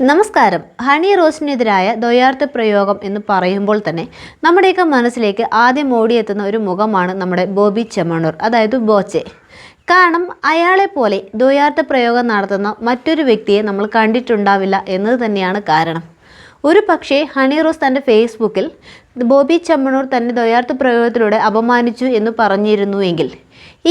നമസ്കാരം. ഹണി റോസിനെതിരായ ദ്വയാർത്ഥ പ്രയോഗം എന്ന് പറയുമ്പോൾ തന്നെ നമ്മുടെയൊക്കെ മനസ്സിലേക്ക് ആദ്യം ഓടിയെത്തുന്ന ഒരു മുഖമാണ് നമ്മുടെ ബോബി ചെമണൂർ അതായത് ബോച്ചെ. കാരണം അയാളെ പോലെ ദ്വയാർത്ഥ പ്രയോഗം നടത്തുന്ന മറ്റൊരു വ്യക്തിയെ നമ്മൾ കണ്ടിട്ടുണ്ടാവില്ല എന്നത് തന്നെയാണ് കാരണം. ഒരു പക്ഷേ ഹണി റോസ് തന്റെ ഫേസ്ബുക്കിൽ ബോബി ചെമ്മണൂർ തന്നെ ദ്വയാർത്ഥ പ്രയോഗത്തിലൂടെ അപമാനിച്ചു എന്ന് പറഞ്ഞിരുന്നുവെങ്കിൽ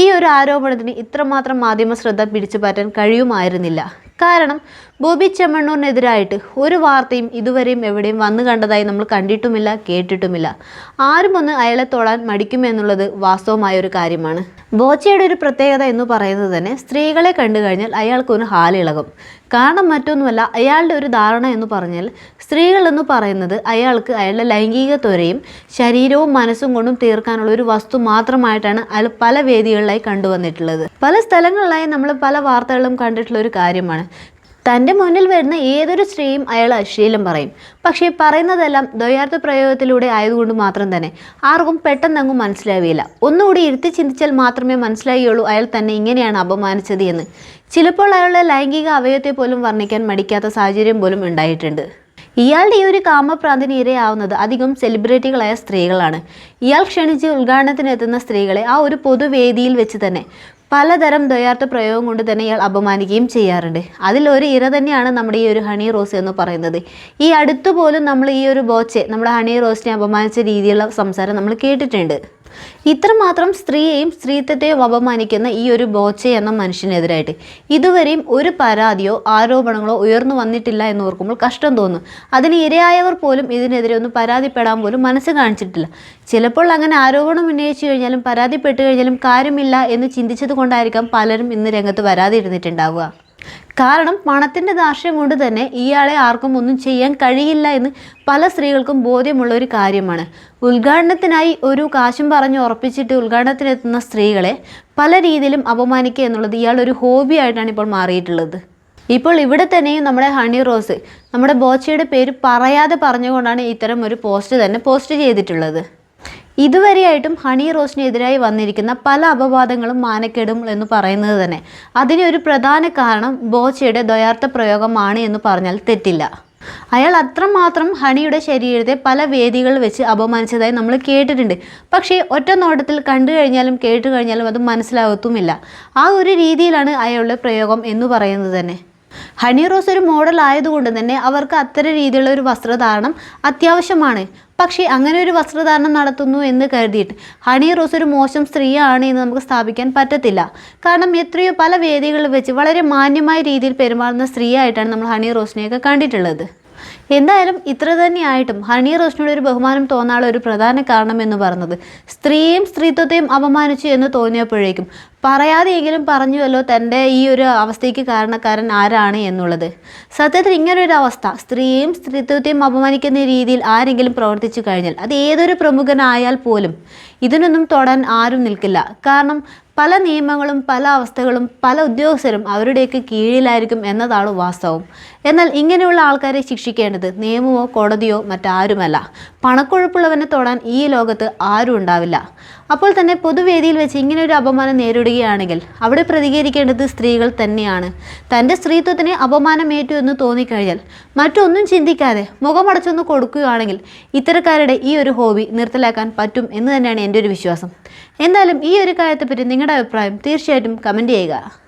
ഈ ഒരു ആരോപണത്തിന് ഇത്രമാത്രം മാധ്യമ ശ്രദ്ധ പിടിച്ചു പറ്റാൻ കഴിയുമായിരുന്നില്ല. കാരണം ബോബി ചെമ്മണ്ണൂരിനെതിരായിട്ട് ഒരു വാർത്തയും ഇതുവരെയും എവിടെയും വന്നു കണ്ടതായി നമ്മൾ കണ്ടിട്ടുമില്ല കേട്ടിട്ടുമില്ല. ആരും ഒന്ന് അയാളെ തൊടാൻ മടിക്കുമെന്നുള്ളത് വാസ്തവമായ ഒരു കാര്യമാണ്. ബോച്ചയുടെ ഒരു പ്രത്യേകത എന്ന് പറയുന്നത് തന്നെ സ്ത്രീകളെ കണ്ടു കഴിഞ്ഞാൽ അയാൾക്കൊന്ന് ഹാലിളകും. കാരണം മറ്റൊന്നുമല്ല അയാളുടെ ഒരു ധാരണ എന്ന് പറഞ്ഞാൽ സ്ത്രീകൾ എന്ന് പറയുന്നത് അയാൾക്ക് അയാളുടെ ലൈംഗിക ത്വരയും ശരീരവും മനസ്സും കൊണ്ടും തീർക്കാനുള്ള ഒരു വസ്തു മാത്രമായിട്ടാണ് അയാൾ പല വേദികളിലായി കണ്ടുവന്നിട്ടുള്ളത്. പല സ്ഥലങ്ങളിലായി നമ്മൾ പല വാർത്തകളും കണ്ടിട്ടുള്ള ഒരു കാര്യമാണ്. തന്റെ മുന്നിൽ വരുന്ന ഏതൊരു സ്ത്രീയും അയാൾ അശ്ലീലം പറയും. പക്ഷേ പറയുന്നതെല്ലാം ദ്വയാർത്ഥ പ്രയോഗത്തിലൂടെ ആയതുകൊണ്ട് മാത്രം തന്നെ. ആർക്കും പെട്ടെന്നങ്ങും മനസ്സിലാവില്ല. ഒന്നുകൂടി ഇരുത്തി ചിന്തിച്ചാൽ മാത്രമേ മനസ്സിലാവുകയുള്ളൂ അയാൾ തന്നെ ഇങ്ങനെയാണ് അപമാനിച്ചത് എന്ന്. ചിലപ്പോൾ അയാളുടെ ലൈംഗിക അവയവത്തെ പോലും വർണിക്കാൻ മടിക്കാത്ത സാഹചര്യം പോലും ഉണ്ടായിട്ടുണ്ട്. ഇയാളുടെ ഈ ഒരു കാമപ്രാന്തിന് ഇരയാവുന്നത് അധികം സെലിബ്രിറ്റികളായ സ്ത്രീകളാണ്. ഇയാൾ ക്ഷണിച്ച് ഉദ്ഘാടനത്തിനെത്തുന്ന സ്ത്രീകളെ ആ ഒരു പൊതുവേദിയിൽ വെച്ച് തന്നെ പലതരം ദ്വയാർത്ഥ പ്രയോഗം കൊണ്ട് തന്നെ ഇയാൾ അപമാനിക്കുകയും ചെയ്യാറുണ്ട്. അതിലൊരു ഇര തന്നെയാണ് നമ്മുടെ ഈ ഒരു ഹണി റോസ് എന്ന് പറയുന്നത്. ഈ അടുത്തു പോലും നമ്മൾ ഈ ഒരു ബോച്ചെ നമ്മുടെ ഹണി റോസിനെ അപമാനിച്ച രീതിയിലുള്ള സംസാരം നമ്മൾ കേട്ടിട്ടുണ്ട്. ഇത്രമാത്രം സ്ത്രീയെയും സ്ത്രീത്വത്തെയും അപമാനിക്കുന്ന ഈ ഒരു ബോച്ചെ എന്ന മനുഷ്യനെതിരായിട്ട് ഇതുവരെയും ഒരു പരാതിയോ ആരോപണങ്ങളോ ഉയർന്നു വന്നിട്ടില്ല എന്ന് ഓർക്കുമ്പോൾ കഷ്ടം തോന്നും. അതിന് ഇരയായവർ പോലും ഇതിനെതിരെ ഒന്ന് പരാതിപ്പെടാൻ പോലും മനസ്സ് കാണിച്ചിട്ടില്ല. ചിലപ്പോൾ അങ്ങനെ ആരോപണം ഉന്നയിച്ചു കഴിഞ്ഞാലും പരാതിപ്പെട്ടു കഴിഞ്ഞാലും കാര്യമില്ല എന്ന് ചിന്തിച്ചത് കൊണ്ടായിരിക്കാം പലരും ഇന്ന് രംഗത്ത് വരാതിരുന്നിട്ടുണ്ടാവുക കാരണം പണത്തിന്റെ ദാർഷ്യം കൊണ്ട് തന്നെ ഇയാളെ ആർക്കും ഒന്നും ചെയ്യാൻ കഴിയില്ല എന്ന് പല സ്ത്രീകൾക്കും ബോധ്യമുള്ള ഒരു കാര്യമാണ്. ഉദ്ഘാടനത്തിനായി ഒരു കാശും പറഞ്ഞ് ഉറപ്പിച്ചിട്ട് ഉദ്ഘാടനത്തിനെത്തുന്ന സ്ത്രീകളെ പല രീതിയിലും അപമാനിക്കുക എന്നുള്ളത് ഇയാളൊരു ഒരു ഹോബി ആയിട്ടാണ് ഇപ്പോൾ മാറിയിട്ടുള്ളത്. ഇപ്പോൾ ഇവിടെ തന്നെയും നമ്മുടെ ഹണി റോസ് നമ്മുടെ ബോച്ചയുടെ പേര് പറയാതെ പറഞ്ഞുകൊണ്ടാണ് ഇത്തരം ഒരു പോസ്റ്റ് തന്നെ പോസ്റ്റ് ചെയ്തിട്ടുള്ളത്. ഇതുവരെയായിട്ടും ഹണി റോസിനെതിരായി വന്നിരിക്കുന്ന പല അപവാദങ്ങളും മാനക്കേടും എന്ന് പറയുന്നത് തന്നെ. അതിന് ഒരു പ്രധാന കാരണം ബോച്ചയുടെ ദ്വയാർത്ഥ പ്രയോഗമാണ് എന്ന് പറഞ്ഞാൽ തെറ്റില്ല. അയാൾ അത്രമാത്രം ഹണിയുടെ ശരീരത്തെ പല വേദികളിൽ വെച്ച് അപമാനിച്ചതായി നമ്മൾ കേട്ടിട്ടുണ്ട്. പക്ഷേ ഒറ്റ നോട്ടത്തിൽ കണ്ടു കഴിഞ്ഞാലും കേട്ട് കഴിഞ്ഞാലും അത് മനസ്സിലാകത്തുമില്ല. ആ ഒരു രീതിയിലാണ് അയാളുടെ പ്രയോഗം എന്ന് പറയുന്നത് തന്നെ. ഹണി റോസ് ഒരു മോഡൽ ആയതുകൊണ്ട് തന്നെ അവർക്ക് അത്തരം രീതിയിലുള്ള ഒരു വസ്ത്രധാരണം അത്യാവശ്യമാണ്. പക്ഷേ അങ്ങനെ ഒരു വസ്ത്രധാരണം നടത്തുന്നു എന്ന് കരുതിയിട്ട് ഹണി റോസ് ഒരു മോശം സ്ത്രീയാണ് എന്ന് നമുക്ക് സ്ഥാപിക്കാൻ പറ്റത്തില്ല. കാരണം എത്രയോ പല വേദികളിൽ വെച്ച് വളരെ മാന്യമായ രീതിയിൽ പെരുമാറുന്ന സ്ത്രീയായിട്ടാണ് നമ്മൾ ഹണി റോസിനെയൊക്കെ കണ്ടിട്ടുള്ളത്. എന്തായാലും ഇത്ര തന്നെയായിട്ടും ഹണി റോഷനോട് ഒരു ബഹുമാനം തോന്നാനുള്ള ഒരു പ്രധാന കാരണം എന്ന് പറഞ്ഞത് സ്ത്രീയും സ്ത്രീത്വത്തെയും അപമാനിച്ചു എന്ന് തോന്നിയപ്പോഴേക്കും പറയാതെയെങ്കിലും പറഞ്ഞുവല്ലോ തന്റെ ഈ ഒരു അവസ്ഥയ്ക്ക് കാരണക്കാരൻ ആരാണ് എന്നുള്ളത്. സത്യത്തിൽ ഇങ്ങനൊരു അവസ്ഥ. സ്ത്രീയും സ്ത്രീത്വത്തെയും അപമാനിക്കുന്ന രീതിയിൽ ആരെങ്കിലും പ്രവർത്തിച്ചു കഴിഞ്ഞാൽ അത് ഏതൊരു പ്രമുഖനായാൽ പോലും ഇതിനൊന്നും തൊടാൻ ആരും നിൽക്കില്ല. കാരണം പല നിയമങ്ങളും പല അവസ്ഥകളും പല ഉദ്യോഗസ്ഥരും അവരുടെയൊക്കെ കീഴിലായിരിക്കും എന്നതാണ് വാസ്തവം. എന്നാൽ ഇങ്ങനെയുള്ള ആൾക്കാരെ ശിക്ഷിക്കേണ്ടത് നിയമമോ കോടതിയോ മറ്റാരുമല്ല. പണക്കൊഴുപ്പുള്ളവനെ തൊടാൻ ഈ ലോകത്ത് ആരും ഉണ്ടാവില്ല. അപ്പോൾ തന്നെ പൊതുവേദിയിൽ വെച്ച് ഇങ്ങനെ ഒരു അപമാനം നേരിടുകയാണെങ്കിൽ അവിടെ പ്രതികരിക്കേണ്ടത് സ്ത്രീകൾ തന്നെയാണ്. തന്റെ സ്ത്രീത്വത്തിന് അപമാനമേറ്റു എന്ന് തോന്നിക്കഴിഞ്ഞാൽ മറ്റൊന്നും ചിന്തിക്കാതെ മുഖമടച്ചൊന്ന് കൊടുക്കുകയാണെങ്കിൽ ഇത്തരക്കാരുടെ ഈ ഒരു ഹോബി നിർത്തലാക്കാൻ പറ്റും എന്ന് തന്നെയാണ് എന്റെ ഒരു വിശ്വാസം. എന്തായാലും ഈ ഒരു കാര്യത്തെപ്പറ്റി നിങ്ങളുടെ അഭിപ്രായം തീർച്ചയായിട്ടും കമന്റ് ചെയ്യുക.